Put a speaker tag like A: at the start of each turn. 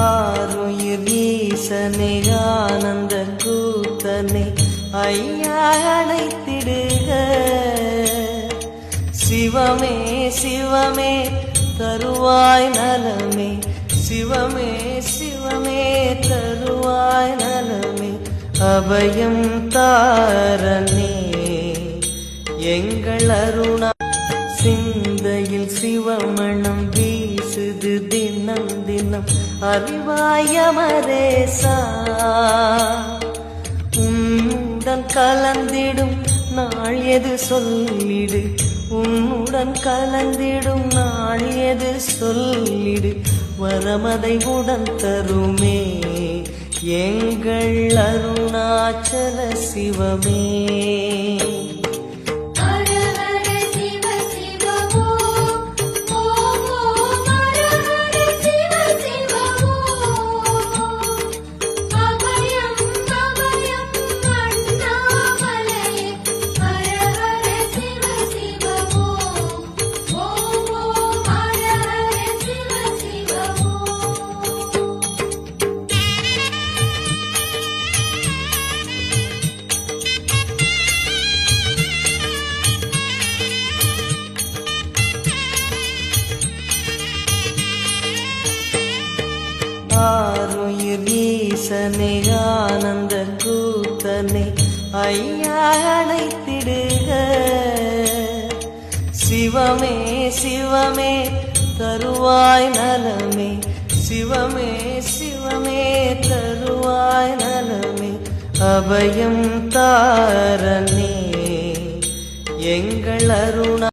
A: ஆறுயிர் ஈசனே ஆனந்த கூத்தனே ஐயா அழைத்திடுக. சிவமே சிவமே தருவாய் நலமே. சிவமே சிவமே தருவாய் நலமே. அபயம் தாரனே எங்கள் அருணா. சிந்தையில் சிவமணம் வீ தினம் அறிவாயமரேசா உன்னுடன் கலந்திடும் நாள் எது சொல்லிடு உன்னுடன் கலந்திடும் நாள் எது சொல்லிடு வரமதை உடன் தருமே எங்கள் அருணாச்சல சிவமே. ஆருயிர் ஈசனே ஆனந்த கூத்தனே ஐயா அழைத்திடுக சிவமே சிவமே தருவாய் நலமே. சிவமே சிவமே தருவாய் நலமே. அபயம் தாரணே. எங்கள் அருணா